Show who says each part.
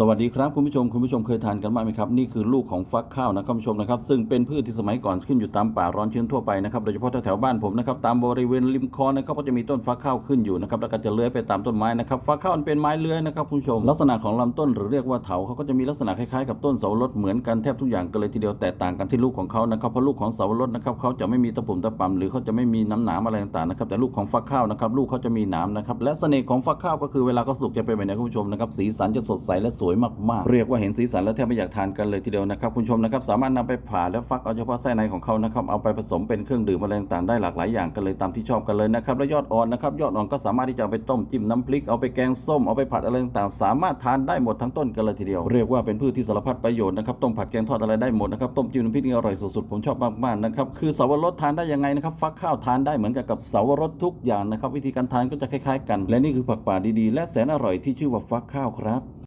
Speaker 1: สวัสดีครับคุณผู้ชมคุณผู้ชมเคยทานกันบ้างไหมครับนี่คือลูกของฟักข้าวนะครับคุณผู้ชมนะครับซึ่งเป็นพืชที่สมัยก่อนขึ้นอยู่ตามป่าร้อนชื้นทั่วไปนะครับโดยเฉพาะแถวบ้านผมนะครับตามบริเวณริมคลองนะครับก็จะมีต้นฟักข้าวขึ้นอยู่นะครับแล้วก็จะเลื้อยไปตามต้นไม้นะครับฟักข้าวมันเป็นไม้เลื้อยนะครับคุณผู้ชมลักษณะของลำต้นหรือเรียกว่าเถาเขาก็จะมีลักษณะคล้ายๆกับต้นเสาวรสเหมือนกันแทบทุกอย่างกันเลยทีเดียวแต่ต่างกันที่ลูกของเขานะครับเพราะลูกของเสาวรสนะครับเขาจะไม่มีตะปุ่มตะปำหรือเขาจะไม่มีน้ำหนามอะไรต่างๆนะครับแต่ลูกของฟักข้าวนะครับลูกเขาจะมีหนามนะครับและเสน่ห์ของฟักข้าวก็คือเวลาเขาสุกจะเป็นแบบไหนคุณผู้ชมนะครับสีสันจะสดใสและสวยมากๆ เรียกว่าเห็นสีสันแล้วแทบไม่อยากทานกันเลยทีเดียวนะครับคุณชมนะครับสามารถนำไปผ่าแล้วฟักเอาเฉพาะไส้ในของเขานะครับเอาไปผสมเป็นเครื่องดื่มอะไรต่างๆได้หลากหลายอย่างกันเลยตามที่ชอบกันเลยนะครับและยอดอ่อนนะครับยอดอ่อนก็สามารถที่จะไปต้มจิ้มน้ำพริกเอาไปแกงส้มเอาไปผัดอะไรต่างๆ สามารถทานได้หมดทั้งต้นกันเลยทีเดียว เรียกว่าเป็นพืชที่สารพัดประโยชน์นะครับต้มผัดแกงทอดอะไรได้หมดนะครับต้มจิ้มน้ำพริกนี่อร่อยสุดๆผมชอบมากๆนะครับคือเสาวรสทานได้ยังไงนะครับฟักข้าวทานได้เหมือนกับกับเสาวรสทุกอย่างนะครับวิธีการทานก็จะคล้ายๆ กัน และนี่คือผักป่าดีๆ และแสนอร่อยที่ชื่อว่าฟักข้าวครับ